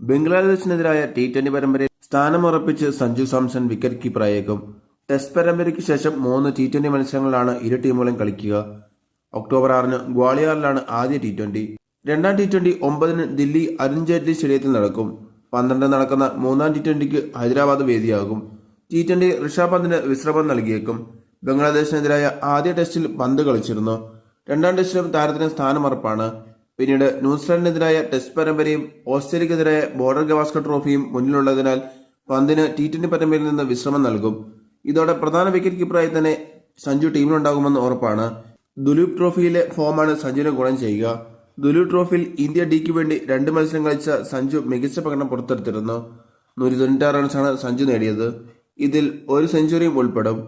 ബംഗ്ലാദേശിനെതിരായ T twenty പരമ്പരയിൽ സ്ഥാനമുറപ്പിച്ച് Sanju Samson wicket കീപ്പറായേക്കും ടെസ്റ്റ് പരമ്പരയ്ക്ക് ശേഷം മൂന്ന് ടി ട്വന്റി മത്സരങ്ങളിലാണ് ഇരു ടീമുകളും കളിക്കുക. ഒക്ടോബർ ആറിന് ഗ്വാളിയാറിലാണ് ആദ്യ ടി ട്വന്റി രണ്ടാം ടി ട്വന്റി ഒമ്പതിന് ദില്ലി അരുൺ ജെയ്റ്റ്ലി സ്റ്റേഡിയത്തിൽ നടക്കും. പന്ത്രണ്ട് നടക്കുന്ന മൂന്നാം ടി ട്വന്റിക്ക് ഹൈദരാബാദ് വേദിയാകും. ടി ട്വന്റി ഋഷഭ് പന്തിന് വിശ്രമം നൽകിയേക്കും. ബംഗ്ലാദേശിനെതിരായ ആദ്യ ടെസ്റ്റിൽ പന്ത് കളിച്ചിരുന്നു. രണ്ടാം ടെസ്റ്റിലും താരത്തിന് സ്ഥാനമറപ്പാണ്. പിന്നീട് ന്യൂസിലാൻഡിനെതിരായ ടെസ്റ്റ് പരമ്പരയും ഓസ്ട്രേലിയക്കെതിരായ ബോർഡർ ഗവാസ്കർ ട്രോഫിയും മുന്നിലുള്ളതിനാൽ പന്തിന് ടി ട്വന്റി പരമ്പരയിൽ നിന്ന് വിശ്രമം നൽകും. ഇതോടെ പ്രധാന വിക്കറ്റ് കീപ്പറായി തന്നെ സഞ്ജു ടീമിലുണ്ടാകുമെന്ന് ഉറപ്പാണ്. ദുലീപ് ട്രോഫിയിലെ ഫോമാണ് സഞ്ജുവിന് ഗുണം ചെയ്യുക. ദുലീപ് ട്രോഫിയിൽ ഇന്ത്യ ഡിക്ക് വേണ്ടി രണ്ട് മത്സരം കളിച്ച സഞ്ജു മികച്ച പ്രകടനം പുറത്തെടുത്തിരുന്നു. നൂറ്റി തൊണ്ണൂറ്റാറ് റൺസാണ് സഞ്ജു നേടിയത്. ഇതിൽ ഒരു സെഞ്ചുറിയും ഉൾപ്പെടും.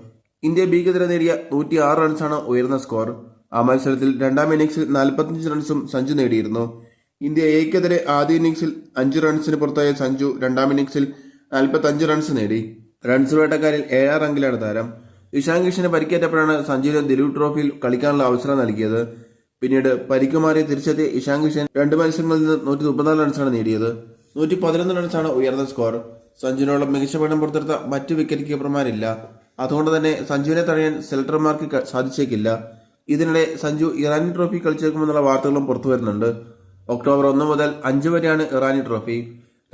ഇന്ത്യ ബിക്കെതിരെ നേടിയ നൂറ്റി ആറ് റൺസാണ് ഉയർന്ന സ്കോർ ആ മത്സരത്തിൽ രണ്ടാം ഇന്നിംഗ്സിൽ നാൽപ്പത്തഞ്ച് റൺസും സഞ്ജു നേടിയിരുന്നു. ഇന്ത്യ എക്കെതിരെ ആദ്യ ഇന്നിംഗ്സിൽ അഞ്ച് റൺസിന് പുറത്തായ സഞ്ജു രണ്ടാം ഇന്നിംഗ്സിൽ നാൽപ്പത്തഞ്ച് റൺസ് നേടി. റൺസ് വേട്ടക്കാരിൽ ഏഴാം റങ്കിലാണ് താരം. ഇഷാൻ കിഷന് പരിക്കേറ്റപ്പോഴാണ് സഞ്ജുവിന് ദിലീപ് ട്രോഫിയിൽ കളിക്കാനുള്ള അവസരം നൽകിയത്. പിന്നീട് പരിക്കുമാറി തിരിച്ചെത്തിയ ഇഷാൻ കിഷൻ രണ്ട് മത്സരങ്ങളിൽ നിന്ന് നൂറ്റി മുപ്പത്തിനാല് റൺസാണ് നേടിയത്. നൂറ്റി പതിനൊന്ന് റൺസാണ് ഉയർന്ന സ്കോർ സഞ്ജുവിനോളം മികച്ച പഠനം പുറത്തെടുത്ത മറ്റ് വിക്കറ്റ് കീപ്പർമാരില്ല അതുകൊണ്ട് തന്നെ സഞ്ജുവിനെ തടയാൻ സെലക്ടർമാർക്ക് സാധിച്ചേക്കില്ല. ഇതിനിടെ സഞ്ജു ഇറാനി ട്രോഫി കളിച്ചേക്കുമെന്നുള്ള വാർത്തകളും പുറത്തു വരുന്നുണ്ട്. ഒക്ടോബർ ഒന്ന് മുതൽ അഞ്ച് വരെയാണ് ഇറാനി ട്രോഫി.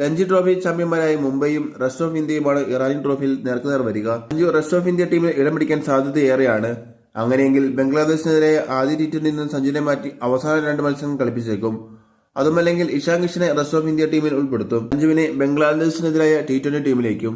രഞ്ജി ട്രോഫി ചാമ്പ്യന്മാരായ മുംബൈയും റെസ്റ്റ് ഓഫ് ഇന്ത്യയുമാണ് ഇറാനി ട്രോഫിയിൽ നേർക്കുനേർ വരിക. സഞ്ജു റെസ്റ്റ് ഓഫ് ഇന്ത്യ ടീമിൽ ഇടം പിടിക്കാൻ സാധ്യതയേറെയാണ്. അങ്ങനെയെങ്കിൽ ബംഗ്ലാദേശിനെതിരെ ആദ്യ ടി ട്വന്റിയിൽ നിന്ന് സഞ്ജുവിനെ മാറ്റി അവസാന രണ്ട് മത്സരം കളിപ്പിച്ചേക്കും. അതുമല്ലെങ്കിൽ ഇഷാൻ കിഷനെ റെസ്റ്റ് ഓഫ് ഇന്ത്യ ടീമിൽ ഉൾപ്പെടുത്തും. സഞ്ജുവിനെ ബംഗ്ലാദേശിനെതിരായ ടി ട്വന്റി ടീമിലേക്കും.